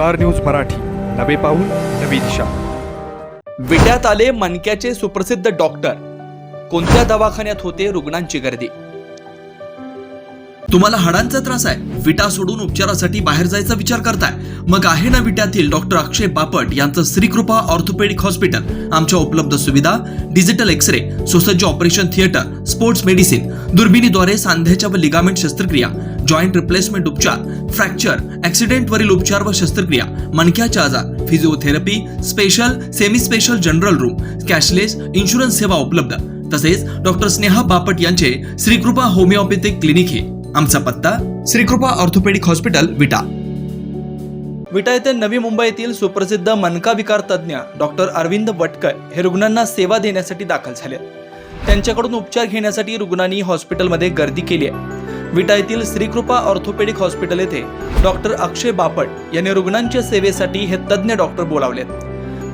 Star news Marathi. नवे पाऊल नवी दिशा. विट्यात आले मणक्याचे सुप्रसिद्ध डॉक्टर. कोणत्या दवाखान्यात होते रुग्णांची गर्दी? तुम्हाला हाडांचा त्रास आहे. विटा सोडून उपचारासाठी बाहेर जायचा विचार करताय. मग आहे ना विट्यातील डॉक्टर अक्षय बापट यांचं श्रीकृपा ऑर्थोपेडिक हॉस्पिटल. आमच्या उपलब्ध सुविधा डिजिटल एक्स रे सुसज्ज ऑपरेशन थिएटर स्पोर्ट्स मेडिसिन दुर्बिणीद्वारे सांध्याच्या व लिगामेंट शस्त्रक्रिया जॉईंट रिप्लेसमेंट उपचार फ्रॅक्चर ऍक्सिडेंटवरील उपचार व शस्त्रक्रिया मणक्याचे आजार physiotherapy special semi special general room cashless insurance सेवा उपलब्ध. तसेच डॉक्टर स्नेहा बापट यांचे श्रीकृपा होमिओपॅथिक क्लिनिक हे. आमचा पत्ता श्रीकृपा ऑर्थोपेडिक हॉस्पिटल विटा. विटा येथे नवी मुंबईतील सुप्रसिद्ध मनका विकार तज्ज्ञ डॉक्टर अरविंद वटकर हे रुग्णांना सेवा देण्यासाठी दाखल झाले. त्यांच्याकडून उपचार घेण्यासाठी रुग्णांनी हॉस्पिटलमध्ये गर्दी केली आहे. विटा येथील श्रीकृपा ऑर्थोपेडिक हॉस्पिटल येथे डॉक्टर अक्षय बापट यांनी रुग्णांच्या सेवेसाठी हे तज्ज्ञ डॉक्टर बोलावलेत.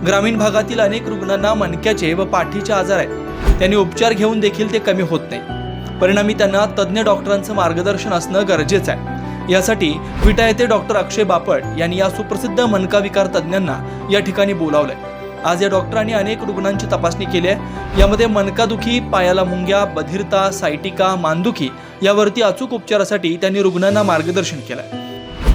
ग्रामीण भागातील अनेक रुग्णांना मणक्याचे व पाठीचे आजार आहेत. त्यांनी उपचार घेऊन देखील ते कमी होत नाही. परिणामी त्यांना तज्ज्ञ डॉक्टरांचं मार्गदर्शन असणं गरजेचं आहे. यासाठी विटा येथे डॉक्टर अक्षय बापट यांनी या सुप्रसिद्ध मनका विकार तज्ज्ञांना या ठिकाणी बोलावलंय. आज या डॉक्टरांनी अनेक रुग्णांची तपासणी केली आहे. यामध्ये मनकादुखी पायाला मुंग्या बधिरता सायटिका मानदुखी यावरती अचूक उपचारासाठी त्यांनी रुग्णांना मार्गदर्शन केलं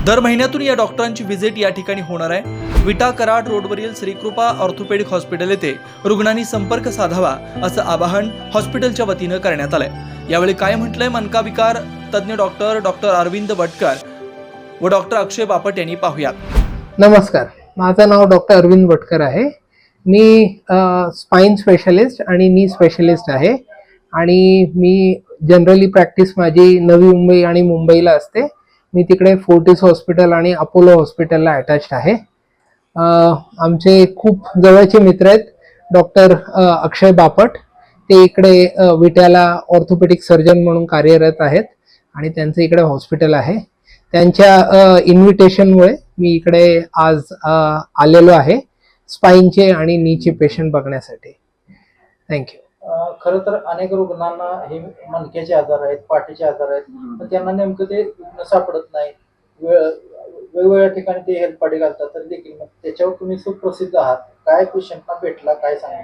दर महिन्यातून या डॉक्टरांची व्हिजिट या ठिकाणी होणार आहे. विटा कराड रोडवरील श्रीकृपा ऑर्थोपेडिक हॉस्पिटल येथे रुग्णांनी संपर्क साधावा असं आवाहन हॉस्पिटलच्या वतीनं करण्यात आलंय. यावेळी काय म्हटलंय मनका विकार तज्ज्ञ डॉक्टर डॉक्टर अरविंद भटकर व डॉक्टर अक्षय बापट यांनी पाहूयात. नमस्कार. माझं नाव डॉक्टर अरविंद भटकर आहे. मी स्पाईन स्पेशलिस्ट आणि मी स्पेशलिस्ट आहे. आणि मी जनरली प्रॅक्टिस माझी नवी मुंबई आणि मुंबईला असते. मी तिकडे फोर्टिस हॉस्पिटल आणि अपोलो हॉस्पिटलला अटॅच्ड आहे. आमचे खूप जवळचे मित्र आहेत. डॉक्टर अक्षय बापट. ते इकडे विट्याला ऑर्थोपेडिक सर्जन म्हणून कार्यरत आहेत आणि त्यांचं इकडे हॉस्पिटल आहे. त्यांच्या इन्व्हिटेशनमुळे मी इकडे आज आलेलो आहे. स्पाईनचे आणि नीचे पेशंट बघण्यासाठी. थँक्यू खरं तर अनेक रुग्णांना हे मणक्याचे आजार आहेत पाठीचे आजार आहेत. पण त्यांना नेमकं ते रुग्ण सापडत नाही. वेगवेगळ्या ठिकाणी ते हेल्पाडी घालतात तर देखील मग त्याच्यावर तुम्ही सुप्रसिद्ध आहात. काय पेशंटना भेटला काय सांगा?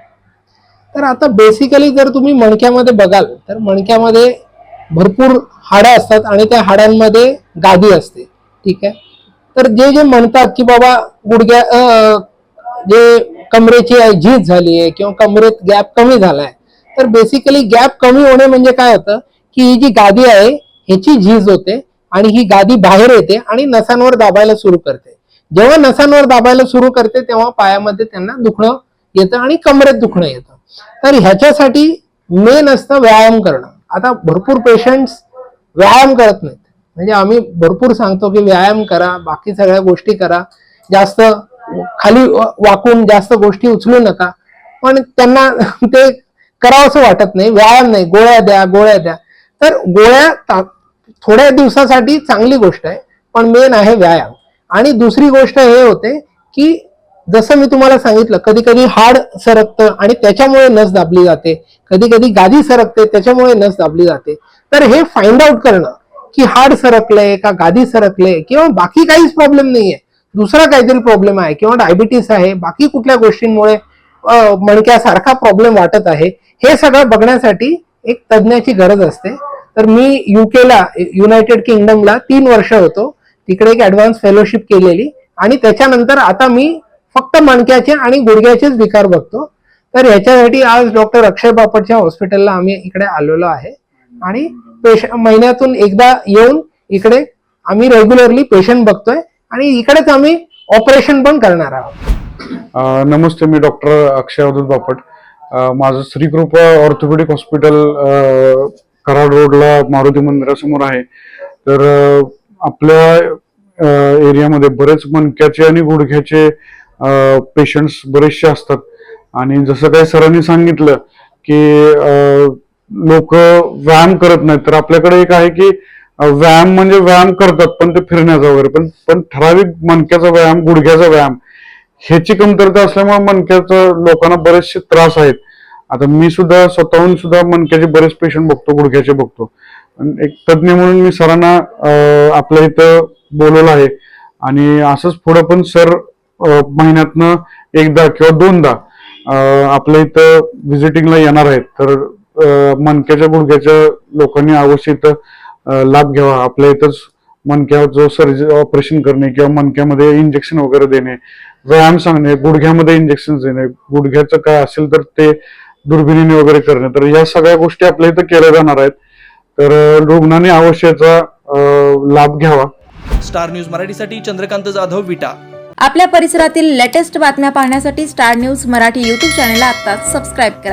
तर आता बेसिकली जर तुम्ही मणक्यामध्ये बघाल तर मणक्यामध्ये भरपूर हाडं असतात आणि त्या हाडांमध्ये गादी असते. ठीक आहे? तर जे जे म्हणतात की बाबा गुडघ्या जे कमरेची झीज झाली आहे किंवा कमरेत गॅप कमी झालाय तर बेसिकली गॅप कमी होणे म्हणजे काय होतं की ही जी गादी आहे ह्याची झीज होते आणि ही गादी बाहेर येते आणि नसांवर दाबायला सुरू करते. जेव्हा नसांवर दाबायला सुरू करते तेव्हा पायामध्ये त्यांना दुखणं येतं आणि कमरेत दुखणं येतं. तर ह्याच्यासाठी मेन असतं व्यायाम करणं. आता भरपूर पेशंट्स व्यायाम करत नाहीत. म्हणजे आम्ही भरपूर सांगतो की व्यायाम करा बाकी सगळ्या गोष्टी करा. जास्त खाली वाकून जास्त गोष्टी उचलू नका. पण त्यांना ते करावंसं वाटत नाही. व्यायाम नाही. गोळ्या द्या गोळ्या द्या. तर गोळ्या थोड्या दिवसासाठी चांगली गोष्ट आहे. पण मेन आहे व्यायाम. आणि दुसरी गोष्ट हे होते की जसं मी तुम्हाला सांगितलं कधी कधी हाड सरकतं आणि त्याच्यामुळे नस दाबली जाते. कधी कधी गादी सरकते त्याच्यामुळे नस दाबली जाते. तर हे फाइंड आउट करणं की हाड सरकलंय का गादी सरकलंय किंवा बाकी काहीच प्रॉब्लेम नाहीये. दुसरा काहीतरी प्रॉब्लेम आहे किंवा डायबिटीस आहे बाकी कुठल्या गोष्टींमुळे मणक्यासारखा प्रॉब्लेम वाटत आहे हे सगळं बघण्यासाठी एक तज्ज्ञाची गरज असते. तर मी युकेला युनायटेड किंगडमला तीन वर्ष होतो. तिकडे एक ऍडव्हान्स फेलोशिप केलेली आणि त्याच्यानंतर आता मी फक्त मणक्याचे आणि गुडघ्याचेच विकार बघतो. तर याच्यासाठी आज डॉक्टर अक्षय बापटच्या हॉस्पिटलला आम्ही इकडे आलेलो आहे. आणि पेश महिन्यातून एकदा येऊन इकडे आम्ही रेग्युलरली पेशंट बघतोय. आणि इकडेच आम्ही ऑपरेशन पण करणार आहोत. नमस्ते मी डॉक्टर अक्षय अवधूत बापट. माझं श्रीकृपा ऑर्थोपेडिक हॉस्पिटल कराड रोडला मारुती मंदिरासमोर आहे. तर आपल्या एरियामध्ये बरेच मणक्याचे आणि गुडघ्याचे पेशंट्स बरेचसे असतात. आणि जसं काही सरांनी सांगितलं की लोक व्यायाम करत नाहीत तर आपल्याकडे एक आहे की व्यायाम म्हणजे व्यायाम करतात पण ते फिरण्याचा वगैरे पण पण ठराविक मणक्याचा व्यायाम गुडघ्याचा व्यायाम ह्याची कमतरता असल्यामुळे मणक्याचा लोकांना बरेचसे त्रास आहेत. आता मी सुद्धा स्वतःहून सुद्धा मणक्याचे बरेच पेशंट बघतो गुडघ्याचे बघतो. एक तज्ज्ञ म्हणून मी सरांना आपल्या इथं बोलवलं आहे. आणि असंच पुढं पण सर महिन्यातनं एकदा किंवा दोनदा आपल्या इथं व्हिजिटिंगला येणार आहेत. तर मणक्याच्या गुडघ्याच्या लोकांनी अवश्य इथं लाभ घ्यावा आपल्या इथंच मणक्याचं सर्ज ऑपरेशन करणे किंवा मणक्यामध्ये इंजेक्शन वगैरे देणे. व्यायाम सांगणे गुडघ्यामध्ये इंजेक्शन देणे. गुडघ्याचं काय असेल तर ते दुर्बिणीने वगैरे करणे. तर या सगळ्या गोष्टी आपल्या इथं केल्या जाणार आहेत. तर रुग्णांनी अं, लाभ घ्यावा. स्टार न्यूज मराठीसाठी चंद्रकांत जाधव विटा. आपल्या परिसरातील लेटेस्ट बातम्या पाहण्यासाठी स्टार न्यूज मराठी यूट्यूब चॅनलला आत्ताच सबस्क्राईब करा.